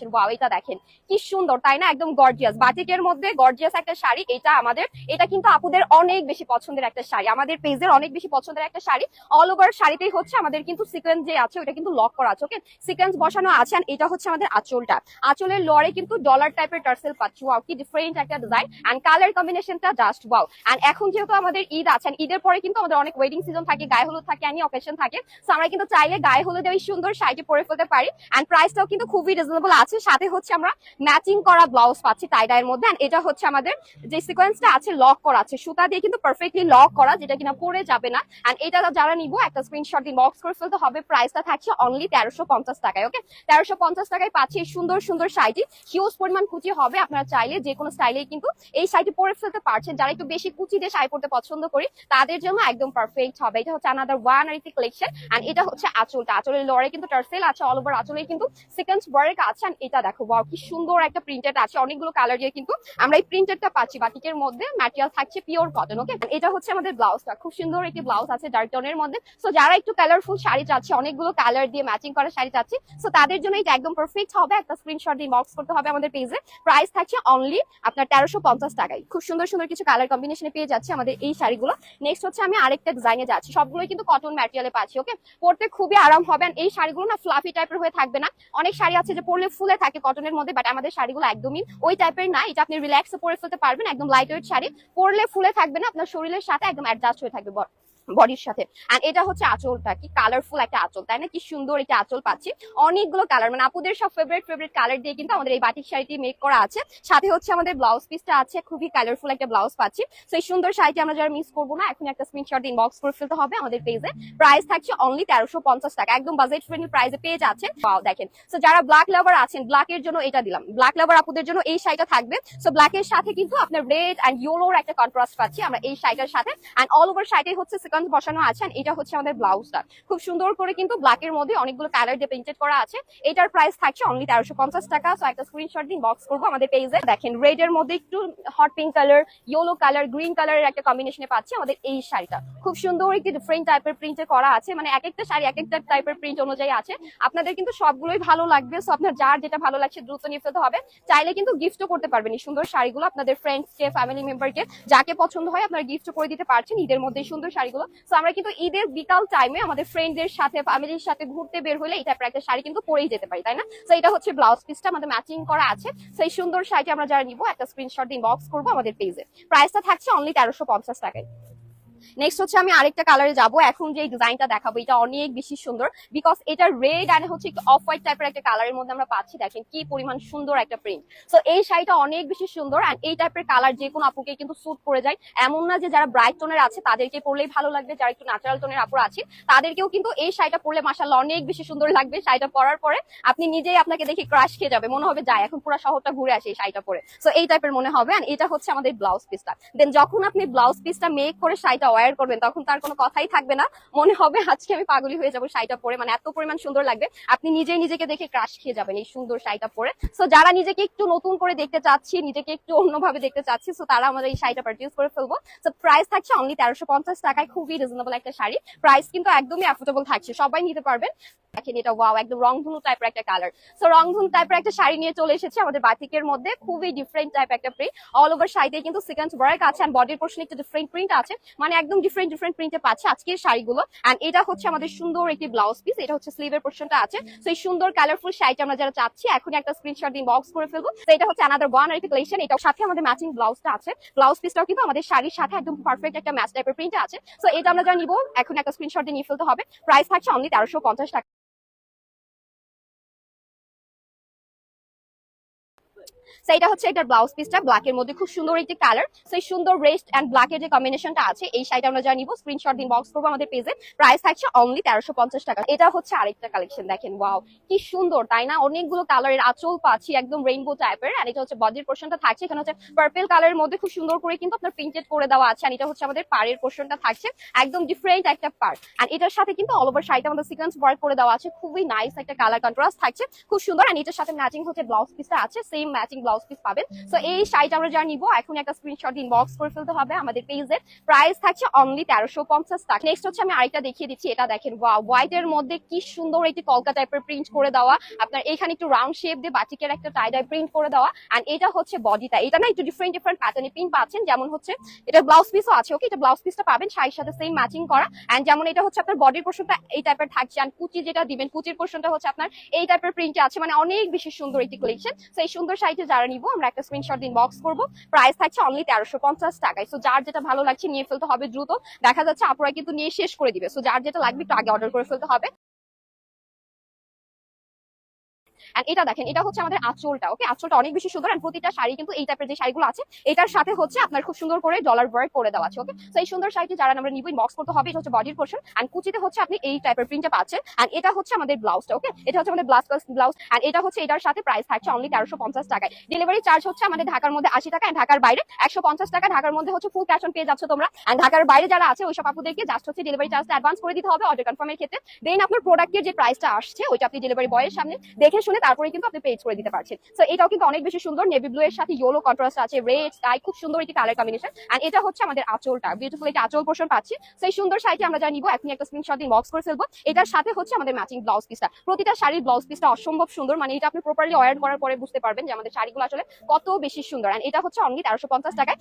পাচ্ছেন ওয়াও এটা দেখেন। কি সুন্দর, তাই না? একদম গর্জিয়াস বাটিকের মধ্যে গর্জিয়াস একটা শাড়ি, এটা আমাদের, এটা কিন্তু আপুদের অনেক বেশি পছন্দের একটা শাড়ি। আমাদের পেজের অনেক বেশি পছন্দের একটা শাড়ি। অল ওভার শাড়িতেই হচ্ছে আমাদের কিন্তু সিকোয়েন্স যে আছে ওটা কিন্তু লক করা আছে ওকে সিকোয়েন্স বসানো আছে and এটা হচ্ছে আমাদের আঁচলটা। আঁচলের লরে কিন্তু ডলার টাইপের টার্সেল পাচ্ছি। ওয়াও কি ডিফারেন্ট একটা ডিজাইন এন্ড কালার কম্বিনেশনটা জাস্ট ওয়াও এন্ড এখন যেহেতু আমাদের ঈদ আছে and ঈদের পরে কিন্তু আমাদের অনেক ওয়েডিং সিজন থাকে, গায়ে হলুদ থাকে এনি অকেশন থাকে। সো আমরা কিন্তু চাইলে গায়ে হলুদে ওই সুন্দর শাড়িটি পরে ফেলতে পারি। এন্ড প্রাইসটাও কিন্তু খুবই রিজনেবল আছে। সাথে হচ্ছে আমরা ম্যাচিং করা ব্লাউজ পাচ্ছি টাই ডাইয়ের মধ্যে এটা হচ্ছে আমাদের যে সিকোয়েন্সটা আছে লক করা আছে। সুতা দিয়ে কিন্তু পারফেক্টলি লক করা, যেটা কিনা পরে যাবে না। এন্ড এটা যারা নিবো, একটা স্ক্রিনশট দিয়ে বক্স করে ফেলতে হবে। প্রাইসটা থাকছে অনলি তেরোশো পঞ্চাশ টাকায় ওকে তেরোশো পঞ্চাশ টাকায় পাচ্ছি এই সুন্দর সুন্দর শাড়িটি। হিউজ পরিমাণ কুচি হবে, আপনারা চাইলে যে কোনো স্টাইলেই কিন্তু এই শাড়িটি পরে ফেলতে পারছেন। যারা একটু বেশি কুচি দিয়ে শাড়ি পরতে পছন্দ করি, তাদের জন্য একদম পারফেক্ট হবে। এটা হচ্ছে আনাদার ওয়ান আর কালেকশন এন্ড এটা হচ্ছে আঁচলটা। আঁচলের লড়ে কিন্তু টার্সেল আছে অল ওভার আঁচলে কিন্তু সেকেন্ড বরের আছে এটা দেখো ওয়াও কি সুন্দর একটা প্রিন্টেড আছে, অনেকগুলো কালার দিয়ে কিন্তু আমরা এই প্রিন্টেডটা পাচ্ছি, বাটিকের মধ্যে ম্যাটেরিয়াল থাকছে পিওর কটন ওকে এটা হচ্ছে আমাদের ব্লাউজটা খুব সুন্দর একটি ব্লাউজ আছে ডার্ক টোনের মধ্যে। সো যারা একটু কালারফুল শাড়ি চাচ্ছে, অনেকগুলো কালার দিয়ে ম্যাচিং করা শাড়ি চাচ্ছে সো তাদের জন্য এটা একদম পারফেক্ট হবে, একটা স্ক্রিনশট দিয়ে বক্স করতে হবে আমাদের পেজে প্রাইস থাকছে অনলি আপনার তেরোশো পঞ্চাশ টাকায়। খুব সুন্দর সুন্দর কিছু কালার কম্বিনেশনে পেয়ে যাচ্ছে আমাদের এই শাড়িগুলো। নেক্সট হচ্ছে আমি আরেকটা ডিজাইনে যাচ্ছি, সবগুলোই কিন্তু কটন ম্যাটেরিয়ালে পাচ্ছি ওকে পরতে খুবই আরাম হবে এই শাড়িগুলো না ফ্লাফি টাইপের হয়ে থাকবে না। অনেক শাড়ি আছে যে পরলে ফুলে থাকে কটনের মধ্যে বাট আমাদের শাড়িগুলো একদমই ওই টাইপের না। এটা আপনি রিল্যাক্সে পরে ফেলতে পারবেন, একদম লাইট ওয়েট শাড়ি। পরলে ফুলে থাকবে না, আপনার শরীরের সাথে একদম অ্যাডজাস্ট হয়ে থাকবে বডির সাথে। এন্ড এটা হচ্ছে আঁচলটা, কি কালারফুল একটা আঁচল, তাই না? কি সুন্দর একটা আঁচল পাচ্ছি। অনেকগুলো কালার মানে আপুদের সব ফেভারিট ফেভারিট কালার দিয়ে কিন্তু আমাদের এই বাটিক শাড়িটি মেক করা আছে। সাথে হচ্ছে আমাদের ব্লাউজ পিসটা আছে, খুবই কালারফুল একটা ব্লাউজ পাচ্ছি। তো এই সুন্দর শাড়িটি আমরা যারা মিস করব না এখন একটা স্ক্রিনশট ইনবক্স করে ফেলতে হবে আমাদের পেজে প্রাইস থাকছে অনলি তেরোশো পঞ্চাশ টাকা, একদম বাজেট ফ্রেন্ডলি প্রাইসে যাচ্ছেন। পাও দেখেন। তো যারা ব্ল্যাক লাভার আছেন ব্ল্যাক এর জন্য এটা দিলাম। ব্ল্যাক লাভার আপুদের জন্য এই শাড়িটা থাকবে। সো ব্ল্যাক এর সাথে কিন্তু আপনার রেড এন্ড ইয়েলোর একটা কন্ট্রাস্ট পাচ্ছি আমরা এই শাড়িটার সাথে। অ্যান্ড অল ওভার শাড়িতে হচ্ছে সিকোয়েন্স বসানো আছে এটা হচ্ছে আমাদের ব্লাউজটা খুব সুন্দর করে কিন্তু ব্ল্যাক এর মধ্যে অনেকগুলো কালার দিয়ে পেইন্টেড করা আছে। এটার প্রাইস থাকছে অনলি তেরোশো পঞ্চাশ টাকা। সো একটা স্ক্রিনশট দিন বক্স করব আমাদের পেজে দেখেন রেড এর মধ্যে একটু hot pink colour yellow colour green কালারের একটা কম্বিনেশনে পাচ্ছি আমাদের এই শাড়িটা। খুব সুন্দর একটি ডিফারেন্ট টাইপের প্রিন্টে করা আছে। মানে এক একটা শাড়ি এক একটা টাইপের প্রিন্ট অনুযায়ী আছে। আপনাদের কিন্তু সবগুলোই ভালো লাগবে। সো আপনার যার যেটা ভালো লাগছে দ্রুত নিয়ে ফেলতে হবে। চাইলে কিন্তু গিফটও করতে পারবেন এই সুন্দর শাড়িগুলো। আপনাদের ফ্রেন্ডসকে ফ্যামিলি মেম্বারকে যাকে পছন্দ হয় আপনারা গিফট করে দিতে পারছেন। ঈদের মধ্যে সুন্দর শাড়িগুলো সো আমরা কিন্তু ঈদের বিকাল টাইমে আমাদের ফ্রেন্ডদের সাথে ফ্যামিলির সাথে ঘুরতে বের হলে এই টাইপের একটা শাড়ি কিন্তু পরেই যেতে পারি, তাই না? তো এটা হচ্ছে ব্লাউজ পিসটা আমাদের ম্যাচিং করা আছে। সেই সুন্দর শাড়িটা আমরা যারা নিবো, একটা স্ক্রিনশট দিয়ে বক্স করব আমাদের পেজে প্রাইসটা থাকছে অনলি তেরোশো পঞ্চাশ টাকায়। নেক্সট হচ্ছে আমি আরেকটা কালারে যাব। এখন যে ডিজাইনটা দেখাবো, এটা অনেক বেশি সুন্দর। বিকজ এটা রেড আর হচ্ছে একটু অফ হোয়াইট টাইপের একটা কালারের মধ্যে আমরা পাচ্ছি। দেখেন কি পরিমাণ সুন্দর একটা প্রিন্ট সো এই শাড়িটা অনেক বেশি সুন্দর আর এই টাইপের কালার যে কোনো আপুকে কিন্তু স্যুট করে যায়। এমন না যে যারা ব্রাইট টোনের আছে, তাদেরকে পরলেই ভালো লাগবে। যারা একটু ন্যাচারাল টোনের আপুর আছে, তাদেরকেও কিন্তু এই শাড়িটা পরলে মাসাল্লাহ অনেক বেশি সুন্দর লাগবে। শাড়িটা পরার পরে আপনি নিজেই আপনাকে দেখে ক্রাশ খেয়ে যাবে। মনে হবে যায় এখন পুরো শহরটা ঘুরে আসে এই শাড়িটা পরে। সো এই টাইপের মনে হবে আর এটা হচ্ছে আমাদের ব্লাউজ পিসটা দেন যখন আপনি ব্লাউজ পিসটা মেক করে শাড়িটা ওয়্যার করবেন, তখন তার কোনো কথাই থাকবে না। মনে হবে আজকে আমি পাগলি হয়ে যাব শাড়িটা পরে মানে এত পরিমাণ সুন্দর লাগবে। আপনি নিজেই নিজেকে দেখে ক্রাশ খেয়ে যাবেন এই সুন্দর শাড়িটা পরে। সো যারা নিজেকে একটু নতুন করে দেখতে চাচ্ছি, নিজেকে একটু অন্যভাবে দেখতে চাচ্ছি সো তারা আমাদের এই শাড়িটা পারচেজ করে ফেলব। সো প্রাইস থাকছে অনলি তেরোশো পঞ্চাশ টাকায়, খুবই রিজনেবল একটা শাড়ি। প্রাইস কিন্তু একদমই অ্যাফোর্ডেবল থাকছে, সবাই নিতে পারবেন। দেখেন এটা ওয়াও একদম রংধনু টাইপের একটা কালার সো রংধনু টাইপের একটা শাড়ি নিয়ে চলে এসেছে আমাদের বাতিকের মধ্যে, খুবই ডিফারেন্ট টাইপ একটা প্রিন্ট অল ওভার শাড়িতে কিন্তু সিকোয়েন্স ওয়ার্ক আছে বডির পোর্শনে একটু ডিফারেন্ট প্রিন্ট আছে। মানে একদম ডিফারেন্ট ডিফারেন্ট প্রিন্টে পাচ্ছে আজকের শাড়িগুলো। অ্যান্ড এটা হচ্ছে আমাদের সুন্দর একটি ব্লাউজ পিস এটা হচ্ছে স্লিভের পোর্শনটা আছে। সো এই সুন্দর কালারফুল শাড়িটা আমরা যারা চাচ্ছি এখন একটা স্ক্রিনশট দিয়ে বক্স করে ফেলব। তো এটা হচ্ছে আনাদার ওয়ান আর কালেকশন এটার সাথে আমাদের ম্যাচিং ব্লাউজটা আছে। ব্লাউজ পিসটাও কিন্তু আমাদের শাড়ির সাথে একদম পারফেক্ট একটা ম্যাচ টাইপের প্রিন্ট আছে। সো এটা আমরা যারা নিবো, এখন একটা স্ক্রিনশট দিয়ে নিয়ে ফেলতে হবে। প্রাইস থাকছে অনলি তেরোশো পঞ্চাশ টাকা। সো এটা হচ্ছে এটার ব্লাউজ পিসটা ব্ল্যাক এর মধ্যে খুব সুন্দর একটি কালার সো এই সুন্দর রেস্ট এন্ড ব্ল্যাক এর যে কম্বিনেশনটা আছে, এই শাড়িটা আমরা যা নিবো স্ক্রিনশট দিন বক্স করব আমাদের পেজে প্রাইস থাকছে অনলি তেরোশো পঞ্চাশ টাকা। এটা হচ্ছে আরেকটা কালেকশন দেখেন ওয়াও কি সুন্দর, তাই না? অনেকগুলো কালারের আঁচল পাচ্ছি, একদম রেইনবো টাইপের আর এটা হচ্ছে বডির পোর্শনটা থাকছে। এখানে হচ্ছে পার্পেল কালারের মধ্যে খুব সুন্দর করে কিন্তু আপনার প্রিন্টেড করে দেওয়া আছে। আর এটা হচ্ছে আমাদের পাড়ের পোর্শনটা থাকছে। একদম ডিফারেন্ট একটা পার আর এটার সাথে কিন্তু অল ওভার শাড়িটা আমাদের সিকোয়েন্স ওয়ার্ক করে দেওয়া আছে। খুবই নাইস একটা কালার কন্ট্রাস্ট থাকছে। খুব সুন্দর। আর এটার সাথে ম্যাচিং হচ্ছে ব্লাউজ পিসটা আছে। সেম ম্যাচিং ব্লাউজ পিস পাবেন। সো এই শাড়িটা আমরা যারা নিবো এখন একটা স্ক্রিনশট ইনবক্স করে ফেলতে হবে আমাদের পেজের প্রাইস থাকছে অনলি তেরোশো পঞ্চাশ টাকা। নেক্সট হচ্ছে আমি আরেকটা দেখিয়ে দিচ্ছি এটা দেখেন হোয়াইট এর মধ্যে কি সুন্দর একটি কলকা টাইপের প্রিন্ট করে দেওয়া। আপনার এখানে একটু রাউন্ড শেপ দিয়ে বাটিকের একটা টাইডাই প্রিন্ট করে দেওয়া। এন্ড এটা হচ্ছে বডিটা এটা না একটু ডিফারেন্ট ডিফারেন্ট প্যাটার্নে প্রিন্ট পাচ্ছেন। যেমন হচ্ছে এটা ব্লাউজ পিসও আছে ওকে এটা ব্লাউজ পিসটা পাবেন শাড়ির সাথে সেম ম্যাচিং করা। এন্ড যেমন এটা হচ্ছে আপনার বডির পোর্শনটা এই টাইপের থাকছে। এন্ড কুচি যেটা দিবেন কুচির পোর্শনটা হচ্ছে আপনার এই টাইপের প্রিন্টে আছে। মানে অনেক বেশি সুন্দর একটি কালেকশন সো এই সুন্দর শাড়িটা যারা নিবো, আমরা একটা স্ক্রিনশট ইনবক্স করব। প্রাইস থাকছে অনলি তেরোশো পঞ্চাশ টাকায়। সো যার যেটা ভালো লাগছে নিয়ে ফেলতে হবে দ্রুত। দেখা যাচ্ছে আপুরা কিন্তু নিয়ে শেষ করে দিবে। সো যার যেটা লাগবে একটু আগে অর্ডার করে ফেলতে হবে। এটা দেখেন, এটা হচ্ছে আমাদের আঁচলটা ওকে আঁচলটা অনেক বেশি সুন্দর প্রতিটা শাড়ি কিন্তু এই টাইপের যে শাড়িগুলো আছে, এটার সাথে হচ্ছে আপনার খুব সুন্দর করে ডলার ওয়ার্ক করে দেওয়া আছে ওকে তো এই সুন্দর শাড়িটি যারা আমরা নিব বক্স করতে হবে, এটা হচ্ছে বডির পোর্শন এন্ড কুচিতে হচ্ছে আপনি এই টাইপের প্রিন্টটা পাচ্ছেন এন্ড এটা হচ্ছে আমাদের ব্লাউজটা ওকে এটা হচ্ছে আমাদের ব্লাউজ ব্লাউজ এন্ড এটা হচ্ছে এটার সাথে প্রাইস থাকছে অনলি তেরোশো পঞ্চাশ টাকায়। ডেলিভারি চার্জ হচ্ছে আমাদের ঢাকার মধ্যে আশি টাকা ঢাকার বাইরে একশো পঞ্চাশ টাকা, ঢাকার মধ্যে হচ্ছে ফুল ক্যাশ অন পেয়ে যাচ্ছ তোমরা। এন্ড ঢাকার বাইরে যারা আছে ওইসব আপুদেরকে জাস্ট হচ্ছে ডেলিভারি চার্জটা অ্যাডভান্স করে দিতে হবে অর্ডার কনফার্মের ক্ষেত্রে। দেন আপনার প্রোডাক্টের যে প্রাইসটা আসছে, ওইটা আপনি ডেলিভারি বয়ের সামনে দেখে শুনে তারপরে কিন্তু আপনি পেজ করে দিতে পারছেন। সো এটাও কিন্তু অনেক বেশি সুন্দর। নেভি ব্লু এর সাথে ইয়েলো কন্ট্রাস্ট আছে রেড স্কাই খুব সুন্দর একটি কালার কম্বিনেশন এন্ড এটা হচ্ছে আমাদের আঁচলটা। বিউটিফুল একটি আঁচল পোর্শন পাচ্ছি। সেই সুন্দর শাড়িটি আমরা যা নিবো এখনই একটা স্ক্রিনশট দিয়ে বক্স করে ফেলব। এটার সাথে হচ্ছে আমাদের ম্যাচিং ব্লাউজ পিসটা প্রতিটা শাড়ির ব্লাউজ পিসটা অসম্ভব সুন্দর। মানে এটা আপনি প্রপারলি ওয়ার করার পরে বুঝতে পারবেন যে আমাদের শাড়িগুলো আসলে কত বেশি সুন্দর। এন্ড এটা হচ্ছে অনলি তেরোশো পঞ্চাশ টাকায়।